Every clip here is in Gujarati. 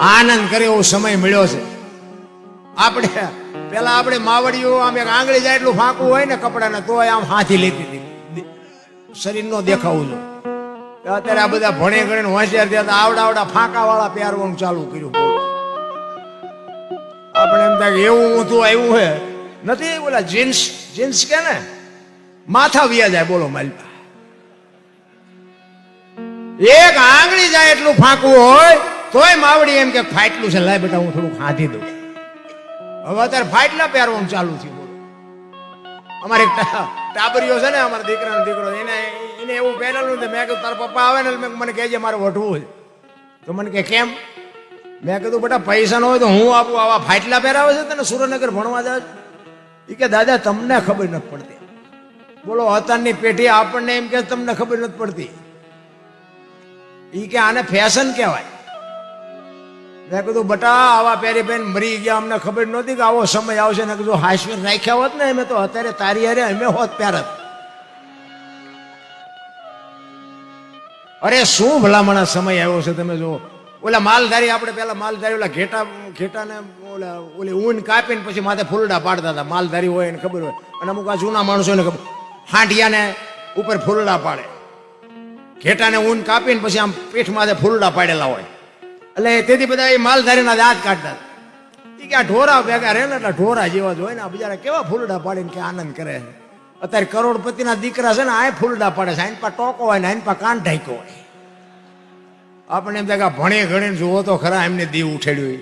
આનંદ કરે એવો સમય મળ્યો છે. આપણે, પેલા આપણે માવડીઓ આમ એક આંગળી જાય એટલું ફાંકું હોય ને કપડાને, તો આમ હાથી લેતી હતી. શરીર નો દેખાવું જો. અત્યારે આ બધા ભણે ગણે હોશિયાર થયા આવડા આવડા ફાંકા વાળા પહેરવાનું ચાલુ કર્યું આપણે એમ થાય એવું ઊંધું આવ્યું હે. નથી, ઓલા જીન્સ જીન્સ કે ને? માથા વ્યા જાય, બોલો માલપા. એક આંગળી જાય એટલું ફાંકવું હોય, તોય માવડી એમ કે ફાટલું છે, લાય બેટા હું થોડું ખાધી દઉં. હવે અત્યારે ફાટલા પહેરવાનું ચાલુ થયું બોલો. અમારે એક ટાબરીઓ છે ને, અમારા દીકરાનો દીકરો, એને એને એવું પહેરેલું મેં કીધું તારા પપ્પા આવે ને મેં મને કહેજે મારે વઢવું છે. તો મને કે કેમ? મેં કીધું, બેટા, પૈસા ન હોય તો હું આપું, આવા ફાટલા પહેરાવે છે તને સુરેન્દ્રનગર ભણવા જાય એ કે, દાદા, તમને ખબર નથી પડતી. બોલો અત્યારની પેઢી આપણને એમ કે તમને ખબર નથી પડતી. ઈ કે આને ફેશન કહેવાય. મેં કીધું, બટા, આવા પહેરી પહેરી મરી ગયા, અમને ખબર નહોતી કે આવો સમય આવશે. ને કીધું હાશ્વીર નાખ્યા હોત ને, અમે તો અત્યારે તારી હારે, અમે હોત પહેરત અરે, શું ભલામણા સમય આવ્યો છે તમે જો ઓલા માલધારી, આપણે પેલા માલધારી, ઓલા ઘેટા, ઘેટાને, ઓલા, ઓલી ઊન કાપીને પછી માથે ફૂલડા પાડતા હતા. માલધારી હોય એને ખબર હોય. અને અમુક આ જૂના માણસોને ખબર. હાંડિયાને ઉપર ફૂલડા પાડે. ઘેટાને ઊન કાપીને પછી આમ પીઠમાં ફૂલડા પાડેલા હોય. એટલે તેથી બધા એ માલધારીના દાંત કાઢતા એ કે આ ઢોરા ભેગા રહે ને એટલે ઢોરા જેવા જ હોય ને આ બિચારા કેવા ફૂલડા પાડીને કે આનંદ કરે છે. અત્યારે કરોડપતિના દીકરા છે ને આ ફૂલડા પાડે છે. આઈન પા ટોકો હોય ને આઈન પા કાન ઢાંક્યો હોય. આપણે એમ થાય ભણે ગણીને જુઓ તો ખરા એમને દીવ ઉઠેડ્યું.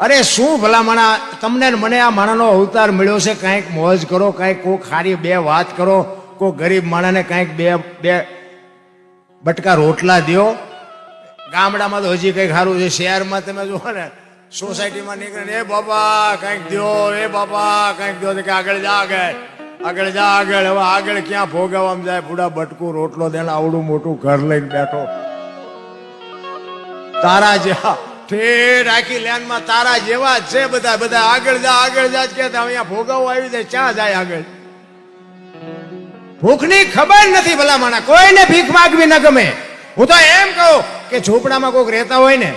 અરે શું ભલામણા તમને મને આ માણાનો અવતાર મળ્યો છે? કાંઈક મોજ કરો, કાંઈક કોક ખારી બે વાત કરો. કોક ગરીબ માણસને કાંઈક બે બે બટકા રોટલા દ્યો. ગામડામાં તો હજી કંઈક સારું છે. શહેરમાં તમે જુઓ ને સોસાયટીમાં નીકળે એ બાપા, કંઈક દો એ બાપા, કંઈક દો કે આગળ જા આગળ આગળ જા આગળ હવે આગળ ક્યાં ભોગવવામાં જાય? ફૂડા બટકું, રોટલો દેને, આવડું મોટું ઘર લઈને બેઠો. તારા જેવા, ઠેર આખી લેનમાં તારા જેવા જ છે બધા. બધા આગળ જા આગળ જા કે અહીંયા ભોગવવા આવી જાય. ક્યાં જાય આગળ? ભૂખની ખબર નથી ભલામણા. કોઈને ભીખ માગવી ન ગમે. હું તો એમ કહું કે ઝૂંપડામાં કોઈક રહેતા હોય ને,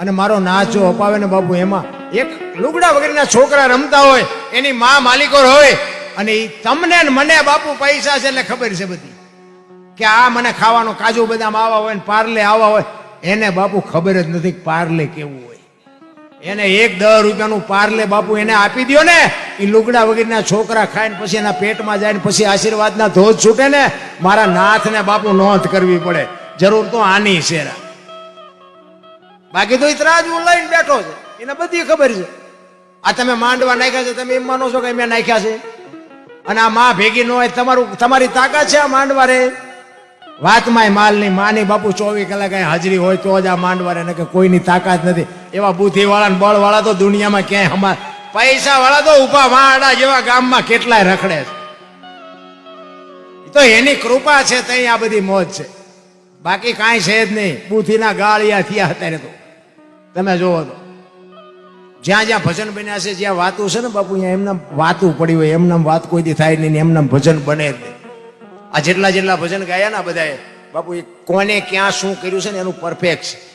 અને મારો નાચો અપાવે ને બાપુ, એમાં એક લુગડા વગેરેના છોકરા રમતા હોય, એની માં માલિકો હોય, અને એ તમને મને બાપુ પૈસા છે એટલે ખબર છે બધી. કે આ મને ખાવાનો કાજુ બદામ આવા હોય ને પાર્લે આવા હોય, એને બાપુ ખબર જ નથી પાર્લે કેવું હોય. એને એક દસ રૂપિયાનું પાર્લે બાપુ એને આપી દ્યો ને એ લુગડા વગેરેના છોકરા ખાઈને પછી એના પેટમાં જાય ને પછી આશીર્વાદના ધોધ છૂટે ને, મારા નાથને બાપુ નોંધ કરવી પડે. જરૂર તો આની શેરા બાકી તો ઇતરાજ હું લઈને બેઠો છે. એને બધી ખબર છે. આ તમે માંડવા નાખ્યા છે, તમે એમ માનો છો કે મેં નાખ્યા છે? અને આ માં ભેગી ન હોય, તમારું, તમારી તાકાત છે આ માંડવા રે? વાતમાં માલની માની બાપુ ચોવીસ કલાક હાજરી હોય તો જ આ માંડવા રે કે કોઈની તાકાત નથી. એવા બુદ્ધિ વાળા બળ વાળા તો દુનિયામાં ક્યાંય અમાર પૈસા વાળા તો ઊભા વાડા જેવા ગામમાં કેટલાય રખડે છે. તો એની કૃપા છે, તઈ આ બધી મોજ છે. બાકી કાંઈ છે જ નહીં. બુથીના ગાળિયા થયા અત્યારે તો. તમે જોવો તો. જ્યાં જ્યાં ભજન બન્યા છે, જ્યાં વાતું છે ને બાપુ, અહીંયા એમને વાતું પડી હોય. એમને વાત કોઈ દી થાય નહીં એમને ભજન બને જ નહીં. આ જેટલા જેટલા ભજન ગાયા ને બધાએ, બાપુ, એ કોને ક્યાં શું કર્યું છે ને એનું પરફેક્ટ છે.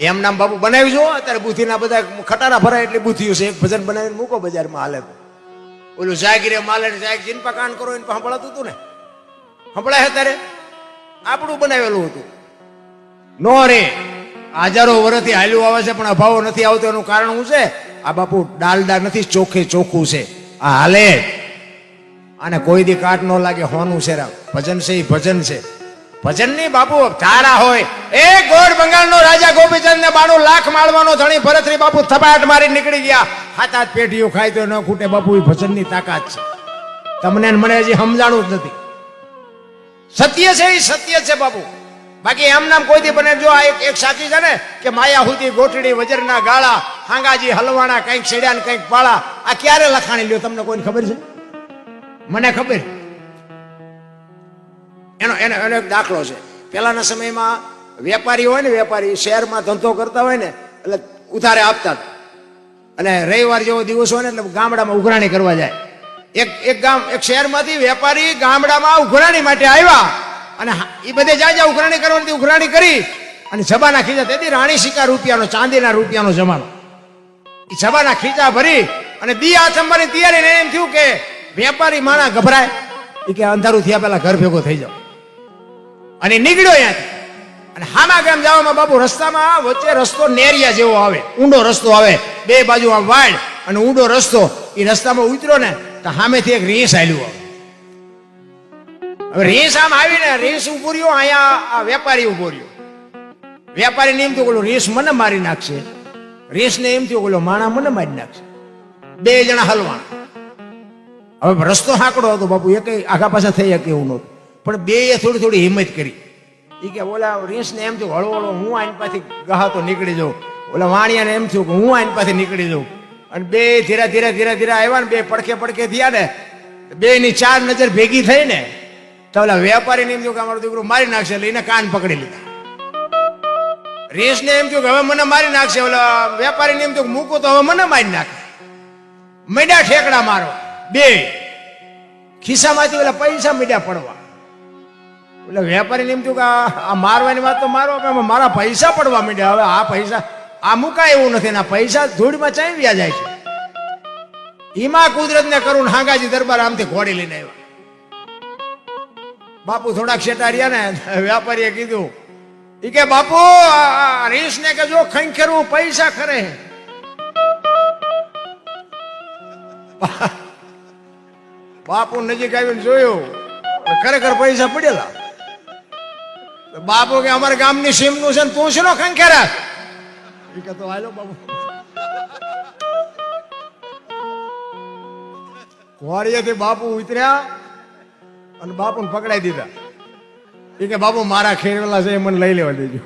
એમ નામ બાપુ બનાવી જો અત્યારે બુથીના બધા ખટારા ભરાય એટલે બુદ્ધિ છે. એક ભજન બનાવીને મૂકો બજારમાં હાલે ઓલું જાગીરે માલે જાગ જીનપા કાન કરો એને સંભળાતું હતું ને? સંભળાય અત્યારે? આપણું બનાવેલું હતું. નો રે, હજારો વર્ષથી હાલ્યું આવે છે, પણ અભાવો નથી આવતો, એનું કારણ શું છે? આ બાપુ ડાલડા નથી ચોખ્ખે ચોખ્ખું છે. આ હાલે. અને કોઈ દી કાટ ન લાગે, હોનું છે ભજન છે એ ભજન છે. ભજનની બાપુ, ધારા હોય. એ ગોળ બંગાળનો રાજા ગોપીચંદ ને બાણું લાખ માળવાનો ધણી ભરતરી બાપુ થપાટ મારી નીકળી ગયા. હાથ હાથ પેઢીઓ ખાય તો ન ખૂટે બાપુ, એ ભજનની તાકાત છે. તમને મને હજી સમજાણું જ નથી. સત્ય છે એ સત્ય છે બાપુ. બાકી એમ નામ કોઈ દી બને જો આ એક એક સાચી છે ને, કે માયા હુતી ગોઠડી, વજરના ગાળા, હાંગાજી, હલવાણા, કંઈક છેડ્યા ને કંઈક પાળા, આ ક્યારે લખાણી લ્યો? તમને કોઈને ખબર છે? મને ખબર. એનો એનો એનો એક દાખલો છે. પહેલાના સમયમાં વેપારી હોય ને, વેપારી શહેરમાં ધંધો કરતા હોય ને, એટલે ઉધારે આપતા અને રવિવાર જેવો દિવસ હોય ને, એટલે ગામડામાં ઉઘરાણી કરવા જાય. એક એક ગામ એક શહેરમાંથી વેપારી ગામડામાં ઉઘરાણી માટે આવ્યા. અને એ બધે જાય જાય ઉઘરાણી કરવાની, ઉઘરાણી કરી અને જબાના ખીચા. તેથી રાણી સિક્કા રૂપિયાનો, ચાંદીના રૂપિયાનો જમાનો. એ જબાના ખીચા ભરી અને દી આથમવાની તૈયારી એમ થયું કે વેપારી માણા ગભરાય. એ કે અંધારું થયા પહેલા ઘર ભેગો થઈ જાવ અને નીકળ્યો ત્યાંથી અને હામા ગામ જવામાં બાપુ રસ્તામાં વચ્ચે રસ્તો નેરિયા જેવો આવે. ઊંડો રસ્તો આવે. બે બાજુ આમ વાડ અને ઊંડો રસ્તો. એ રસ્તામાં ઉતર્યો ને તો સામેથી એક રીસ આવ્યું આવે. હવે રીંસ આમ આવીને રીસ ઊભો રહ્યો, અહીંયા વેપારી ઊભો રહ્યો. વેપારીને એમ થયું રીંસ મને મારી નાખશે. રીંસને એમ થયું ઓલો માણા મને મારી નાખશે. બે જણા હલવાણ હવે રસ્તો હાંકડો હતો બાપુ એક આખા પાછા થઈ શકે એવું નહોતું. પણ બે એ થોડી થોડી હિંમત કરી. એ કે ઓલા રીંસને એમ થયું હળવો હળવો હું આની પાછી ગહાતો નીકળી જાઉં. ઓલા વાણિયાને એમ થયું કે, હું આની પાસે નીકળી જાઉં. અને બે ધીરે ધીરે ધીરે ધીરે આવ્યા ને, બે પડખે પડખે થયા ને બે ની ચાર નજર ભેગી થઈ ને, તો ઓલા વેપારીને એમ થયું કે, અમારો દીકરો મારી નાખશે. એટલે એને કાન પકડી લીધા. રેસને એમ થયું કે, હવે મને મારી નાખશે. ઓલા વેપારી ને એમ થયું મૂકો તો હવે મને મારી નાખે. મૈડા ઠેકડા મારો, બે. ખિસ્સામાંથી ઓલા પૈસા મીડ્યા પડવા. એટલે વેપારીને એમ થયું કે આ મારવાની વાત તો મારો, પણ મારા પૈસા પડવા માંડ્યા. હવે આ પૈસા આ મુકાય એવું નથી. આ પૈસા ધૂળમાં ચાંવ્યા જાય છે. ઈમાં કુદરતને કરું હાંગાજી દરબાર આમથી ઘોડી લઈને આવ્યા. બાપુ થોડાક શેટા રહ્યા ને, વેપારીએ કીધું એ કે બાપુ, આ રીસ ને કે જો ખંખેરવું પૈસા ખરે. બાપુ નજીક આવીને જોયું ખરેખર પૈસા પડેલા. બાપુ કે અમારા ગામની સીમનું છે તું શું ખંખેરા? એ કહેતો હાલો બાપુ. કોરિયેથી બાપુ ઉતર્યા અને બાપુને પકડાઈ દીધા. એ કે બાપુ મારા ખેરવેલા છે એ મને લઈ લેવા દેજો.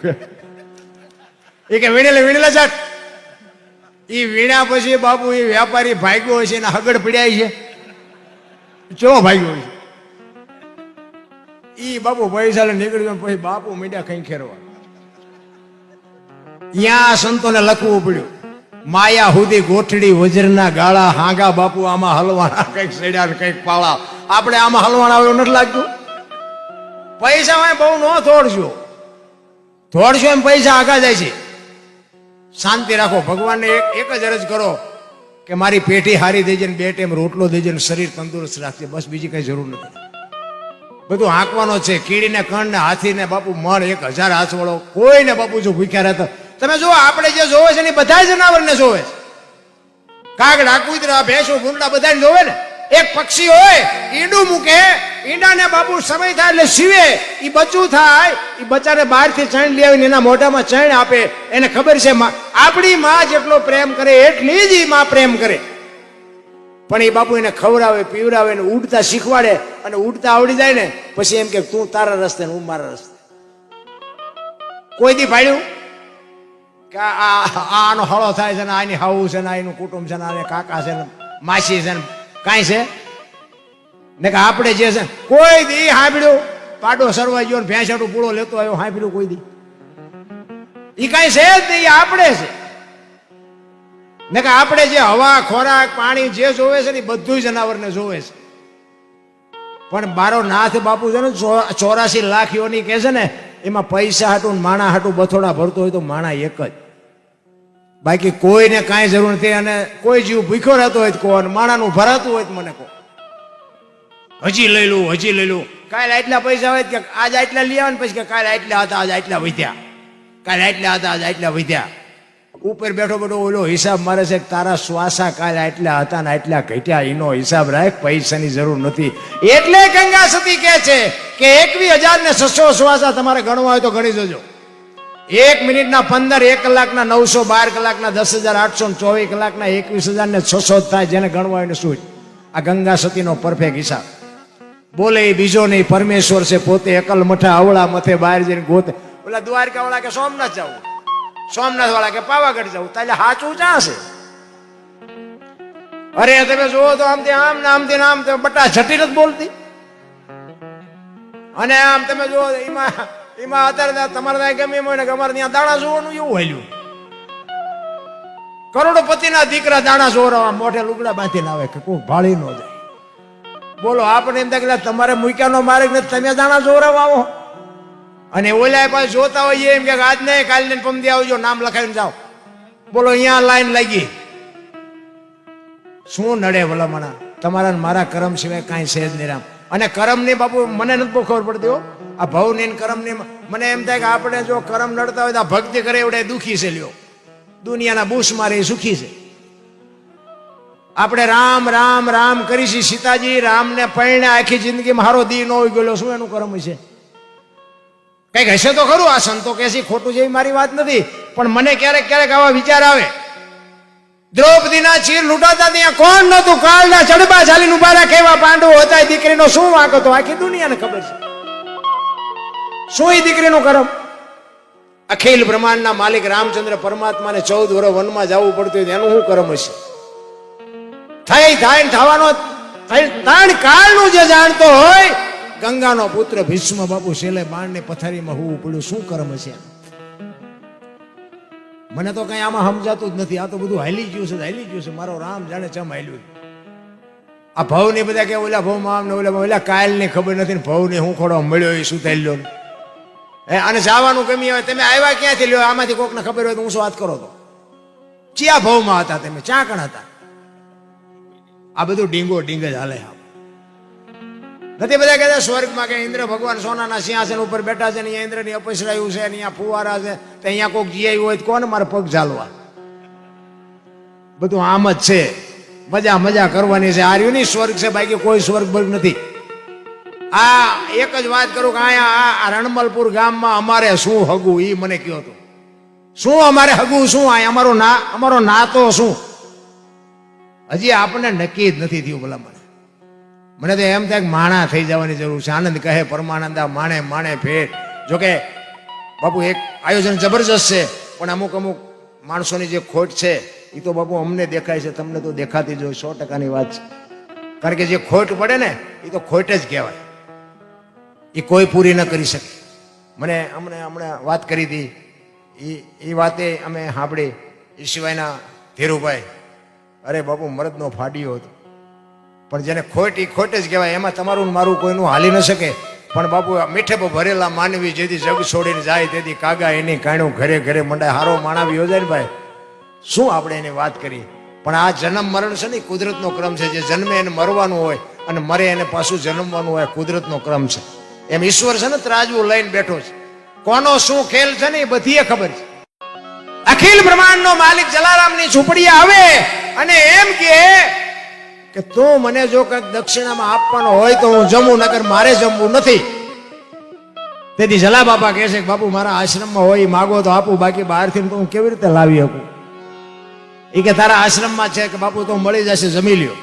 એ કે વીણેલે વીણેલા જાટ એ વીણ્યા પછી બાપુ એ વ્યાપારી ભાગ્યો હોય છે એના હગડ પીડ્યા છે. ચો ભાગ્યો હોય છે ઈ બાપુ પૈસા નીકળી પછી બાપુ મીડિયા કઈ ખેરવા. ત્યાં સંતોને લખવું પડ્યું. માયા હુદી ગોઠડી, વજ્રના ગાળા, હાંગા બાપુ આમાં હલવાના, કંઈક સડ્યા કંઈક પાળા. આપણે આમાં હલવાના આવ્યો નથી લાગતું? પૈસા હોય બહુ ન થોડશો થોડશો એમ પૈસા આગા જાય છે. શાંતિ રાખો, ભગવાનને એક એક જ અરજ કરો કે મારી પેટી હારી દેજે ને બે ટાઈમ રોટલો દેજે ને શરીર તંદુરસ્ત રાખજે. બસ બીજી કઈ જરૂર નથી. બધું હાંકવાનો છે. કીડીને કણ ને હાથીને, બાપુ, મળ એક હજાર હાથવાળો કોઈ કોઈને બાપુ જો ભૂખ્યા રહેતા. તમે જુઓ, આપણે જે જોવે છે ને બધા જનાવરને જોવે છે. કાગડા કૂતરા ભેંસો ભૂંડા બધાને જોવે ને. એક પક્ષી હોય, ઈંડું મૂકે, ઈંડાને બાપુ સમય થાય એટલે સીવે. એ બચ્ચું થાય એ બચ્ચાને બહારથી ચણ લઈ આવીને એના મોઢામાં ચણ આપે. એને ખબર છે આપણી માં જેટલો પ્રેમ કરે, એટલી જ એ માં પ્રેમ કરે. પણ એ બાપુ એને ખવડાવે, પીવડાવે ને ઉડતા શીખવાડે અને ઉડતા આવડી જાય ને, પછી એમ કે, તું તારા રસ્તે હું મારા રસ્તે. કોઈ દી પાડ્યું કે આનો હળો થાય છે ને, આની હાવું છે ને, આનું કુટુંબ છે ને, આને કાકા છે ને, માસી છે ને, કાંઈ છે? ને કે આપણે જે છે કોઈ દી હાંભળ્યું? પાડો સરવાઈ ગયો ને, ભેંસાટું પૂળો લેતો આવ્યો, હાંભળ્યું કોઈ દી? એ કાંઈ છે જ નહીં આપણે છે. ને કે આપણે જે હવા, ખોરાક, પાણી જે જોવે છે ને બધું જનાવરને જોવે છે. પણ મારો નાથ બાપુ છે ને ચોરાસી લાખ યોની કે છે ને, એમાં પૈસા હાટું માણા હાટું બથોડા ભરતો હોય તો માણા એક જ. બાકી કોઈને કાંઈ જરૂર નથી અને કોઈ જીવ ભૂખ્યો રહેતો હોય કહો અને માણાનું ભરાતું હોય મને કહો. હજી લઈ લઉં, હજી લઈ લઉં. કાલે આટલા પૈસા હોય કે આજ આટલા લઈ આવે ને પછી કે કાલે આટલા હતા, આજ આટલા વધ્યા. કાલે આટલા હતા, આજ આટલા વધ્યા. ઉપર બેઠો બેઠો ઓલો હિસાબ મારે છે તારા શ્વાસા કાલે આટલા હતા ને આટલા ઘટ્યા, એનો હિસાબ રાખ, પૈસાની જરૂર નથી. એટલે ગંગા સતી કહે છે કે એકવી હજાર ને છસો શ્વાસા તમારે ગણવા હોય તો ગણી જજો. એક મિનિટના પંદર, એક કલાકના નવસો, બાર કલાકના દસ હજાર, આઠસો ને ચોવીસ કલાકના એકવીસ હજાર ને છસો થાય, જેને ગણવા હોય શું આ ગંગા સતીનો પરફેક્ટ હિસાબ. બોલે એ બીજો નહીં, પરમેશ્વર છે પોતે એકલ મઠા અવળા મથે બહાર જઈને ગોતે. ઓલા દ્વારકા વાળા કે સોમનાથ જવું? સોમનાથ વાળા કે, પાવાગઢ જવું. તાલે સાચું ચા છે? અરે, તમે જુઓ તો આમ તે આમ ને આમ તે આમ તે બટા જટી નથી બોલતી. અને આમ તમે જુઓ એમાં એમાં અત્યારે તમારે ત્યાં ગમે એમ હોય ને અમારે ત્યાં દાણા જોવાનું એવું હેલ્યું. કરોડોપતિના દીકરા દાણા જોરવા મોઢે લુગડા બાંધીને આવે કે કોઈ ભાળી ન જાય બોલો આપણે એમ થાય તમારે મૂક્યાનો માર્ગ નથી, તમે દાણા જોરાવા આવો. અને ઓલા પાસે જોતા હોઈએ એમ કે આજ નહીં, કાલ ને પમદી આવજો, નામ લખાવીને જાઓ. બોલો, અહીંયા લાઈન લાગી. શું નડે ભલામણા? તમારા મારા કરમ સિવાય કાંઈ છે જ નહીં રામ. અને કરમની બાપુ, મને નથી બહુ ખબર પડતી હો. આ ભવની કરમની મને એમ થાય કે આપણે જો કરમ નડતા હોય તો આ ભક્તિ કરે એવડે દુખી છે લ્યો. દુનિયાના બુશ મારે સુખી છે. આપણે રામ રામ રામ કરીશી સીતાજી, રામને પૈણે આખી જિંદગી મારો દી ન હોય ગયેલો. શું એનું કરમ છે? કંઈક હશે તો ખરું આ સંતો કે ખોટું જેવી મારી વાત નથી, પણ મને ક્યારેક ક્યારેક આવા વિચાર આવે. દ્રૌપદીના ચીર લૂંટાતા ત્યાં કોણ નતું કાળના ચડબા ચાલીને ઊભા કેવા પાંડવો હતા એ દીકરીનો શું વાંક હતો? આખી દુનિયાને ખબર છે. શું એ દીકરીનું કરમ? અખિલ બ્રહ્માંડના માલિક રામચંદ્ર પરમાત્માને ચૌદ વર્ષ વનમાં જવું પડતું હોય એનું શું કરમ હશે? થઈ, થાય થવાનો ત્રણ કાળનું જે જાણતો હોય ગંગાનો પુત્ર ભીષ્મ બાપુ છેલ્લે બાણની પથારીમાં હોવું પડ્યું. શું કર્મ છે? મને તો કઈ આમાં સમજાતું જ નથી. આ તો બધું હાલી ગયું છે, હાલી ગયું છે. મારો રામ જાણે ચમ હાલ્યું આ ભવ ને બધા કે ઓલા ભવ આમ ને ઓલા ઓલા કાયલ ને ખબર નથી ને ભવ ને હું ખોડો મળ્યો એ શું થયેલો. હે અને જવાનું કમી હોય, તમે આવ્યા ક્યાંથી? લ્યો, આમાંથી કોકને ખબર હોય તો હું શું વાત કરો તો? ચિયા ભવમાં હતા તમે? ચા કણ હતા? આ બધું ડીંગો ડીંગ જ હાલે. આમ નથી, બધા કહેતા સ્વર્ગમાં કે ઇન્દ્ર ભગવાન સોનાના સિંહાસન ઉપર બેઠા છે ને અહીંયા ઇન્દ્રની અપસરાયું છે અહીંયા ફુવારા છે, તો અહીંયા કોઈક જીઆઈ હોય તો કોને મારા પગ ઝાલવા? બધું આમ જ છે. મજા મજા કરવાની છે. આ રહ્યું નહીં સ્વર્ગ છે બાકી કોઈ સ્વર્ગ બર્ગ નથી. આ એક જ વાત કરું કે અહીંયા આ રણમલપુર ગામમાં અમારે શું હગું? એ મને કયો હતો શું અમારે હગું? શું આ અમારો ના અમારો નાતો શું? હજી આપણને નક્કી જ નથી થયું ભલા મને તો એમ થાય કે માણા થઈ જવાની જરૂર છે. આનંદ કહે, પરમાનંદા માણે માણે ફેર જોકે, બાપુ, એક આયોજન જબરજસ્ત છે, પણ અમુક અમુક માણસોની જે ખોટ છે એ તો બાપુ અમને દેખાય છે, તમને તો દેખાતી જ હોય, સો ટકાની વાત છે. કારણ કે જે ખોટ પડે ને એ તો ખોટ જ કહેવાય. એ કોઈ પૂરી ન કરી શકે. મને અમને હમણાં વાત કરી હતી. એ એ વાતે અમે સાંભળી. એ સિવાયના ધીરુભાઈ, અરે બાપુ, મરદનો ફાડ્યો હતો. પણ જેને ખોટ એ ખોટ જ કહેવાય, એમાં તમારું મારું કોઈનું હાલી ન શકે. પણ બાપુ મીઠે ભરેલા માનવી જેથી જગ છોડીને જાય, તેથી કાગા એની કાણું ઘરે ઘરે મંડાય. હારો માણાવી યોજાય ને ભાઈ. શું આપણે એની વાત કરીએ? પણ આ જન્મ મરણ છે ને કુદરતનો ક્રમ છે. જે જન્મે એને મરવાનું હોય અને મરે એને પાછું જન્મવાનું હોય કુદરતનો ક્રમ છે. એમ ઈશ્વર છે ને, ત્રાજવું લઈને બેઠો છે. કોનો શું ખેલ છે ને, એ બધી ખબર છે. અખિલ બ્રહ્માંડનો માલિક જલારામની ઝૂંપડી આવે અને એમ કે કે તું મને જો કંઈક દક્ષિણામાં આપવાનો હોય તો હું જમું નગર મારે જમવું નથી. તેથી જલા બાપા કહે છે કે બાપુ, મારા આશ્રમમાં હોય, માગો તો આપું, બાકી બહારથી હું કેવી રીતે લાવી શકું? એ કે તારા આશ્રમમાં છે કે બાપુ, તો મળી જશે, જમી લ્યો.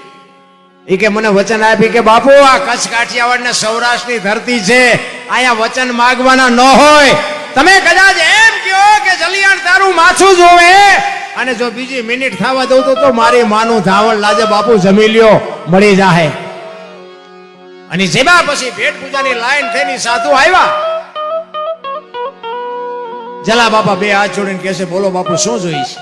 એ કે મને વચન આપી કે બાપુ, આ કચ્છ કાઠિયાવાડ ને સૌરાષ્ટ્રની ધરતી છે, અહીંયા વચન માગવાના ન હોય. તમે કદાચ એમ કહો કે જલિયાણ તારું માથું જોવે અને જો બીજી મિનિટ થવા દઉં તો મારી માનું ધાવણ લાજે બાપુ જમી લ્યો, મળી જાહે. અને જેમાં પછી ભેટ પૂજાની લાઈન થઈને સાધુ આવ્યા. જલા બાપા બે હાથ જોડીને કહે બોલો બાપુ, શું જોઈશ?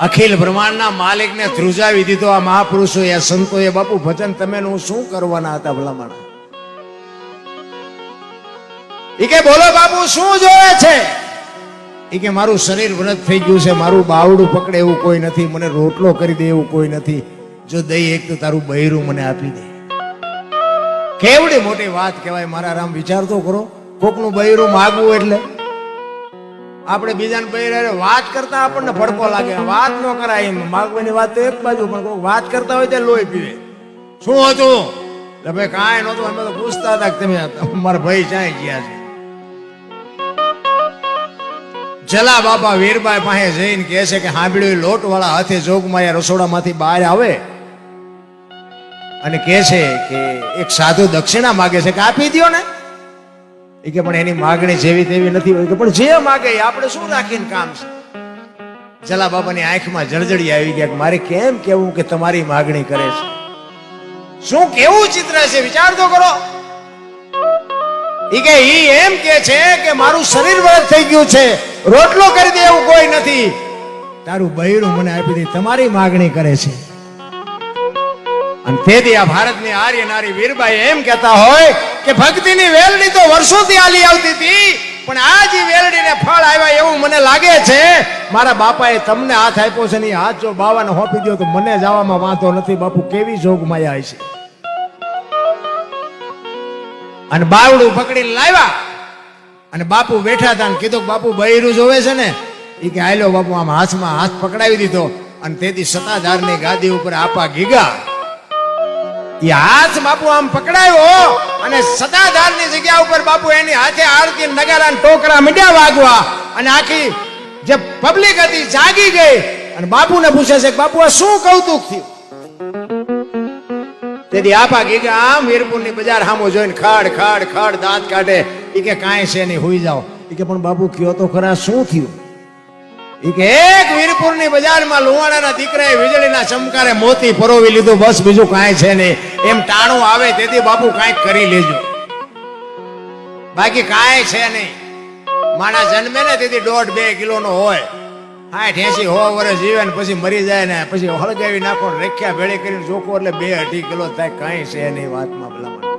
અખિલ બ્રહ્માંડના માલિકને ધ્રુજાવી દીધો આ મહાપુરુષો એ સંતો એ બાપુ, ભજન તમે હું શું કરવાના હતા ભલામણ? એ કે બોલો બાપુ, શું જોવે છે? ઈ કે મારું શરીર વ્રત થઈ ગયું છે, મારું બાવડું પકડે એવું કોઈ નથી, મને રોટલો કરી દે એવું કોઈ નથી. જો દઈ એક તો તારું બૈરું મને આપી દે. કેવડી મોટી વાત કહેવાય, મારા રામ, વિચાર તો કરો. કોકનું બૈરું માગવું એટલે આપણે બીજાને બૈરારે વાત કરતા આપણને ફડકો લાગે. વાત ન કરાય એમ. માગવાની વાત તો એક બાજુ, પણ કોઈ વાત કરતા હોય તે લોહી પીવે. શું હતું? ભાઈ કાંઈ નહોતું, અમે તો પૂછતા હતા કે તમે મારા ભાઈ ચાય ગયા છે? જલા બાપા વીરબાઈ પાસે જઈને કહે છે કે હાંભળ્યું લોટ વાળા હાથે જોગમાં રસોડામાંથી બહાર આવે. અને કહે છે કે એક સાધુ દક્ષિણા માગે છે કે આપી દ્યો ને? એ કે પણ એની માગણી જેવી તેવી નથી હોય. કે પણ જે માગે આપણે શું રાખીને કામ છે? જલા બાબાની આંખમાં જળજળી આવી ગયા કે મારે કેમ કેવું કે તમારી માગણી કરે છે? શું કેવું ચિત્ર છે? વિચાર તો કરો. ઈ કે ઈ એમ કે છે કે મારું શરીર વ્રત થઈ ગયું છે. રોટલો કરી દે એવું કોઈ નથી. તારું બૈરું મને આપી દે, તમારી માગણી કરે છે. અને તેથી આ ભારતની આર્ય નારી વીરબાઈ એમ કહેતા હોય કે ભક્તિની વેલડી તો વર્ષોથી આલી આવતી હતી, પણ આ જે વેલડીને ફળ આવ્યા એવું મને લાગે છે. મારા બાપાએ તમને હાથ આપ્યો છે ને એ હાથ જો બાવાને હોપી દો તો મને જવામાં વાંધો નથી. બાપુ કેવી જોગ માયા હશે. અને બાવડું પકડીને લાવ્યા. અને બાપુ બેઠા હતા કીધું બાપુ બૈરું જોવે છે ને? એ કે આયલો બાપુ, આમ હાથમાં હાથ પકડાવી દીધો અને તેથી સતાધારની ગાદી ઉપર આપા ગીગા. એ હાથ બાપુ આમ પકડાયો અને સતાધારની જગ્યા ઉપર બાપુ એની હાથે આરતી નગારા ટોકરા મીડિયા વાગવા. અને આખી જે પબ્લિક હતી જાગી ગઈ. અને બાપુને પૂછે છે કે બાપુ આ શું કૌતુક થયું? તેથી આપા કે આમ વીરપુરની બજાર સામો જોઈને ખાડ ખાડ ખાડ દાંત કાઢે. એ કે કાંઈ છે નહીં, હોઈ જાઓ. એ કે, પણ બાપુ કયો તો ખરા, શું થયું? એ કે, એક વીરપુરની બજારમાં લુવાણાના દીકરાએ વીજળીના ચમકારે મોતી પરોવી લીધું. બસ બીજું કાંઈ છે નહીં. એમ ટાણું આવે, તેથી બાપુ કાંઈક કરી લેજો. બાકી કાંઈ છે નહીં. માણસ જન્મે ને, તેથી દોઢ બે કિલોનો હોય. આઠ એસી હો વર્ષ જીવે ને પછી મરી જાય ને, પછી હળગાવી નાખો રેખ્યા ભેળી કરીને ચોખ્ખો એટલે બે અઢી કિલો થાય, કાંઈ છે નહીં વાતમાં ભલામણ.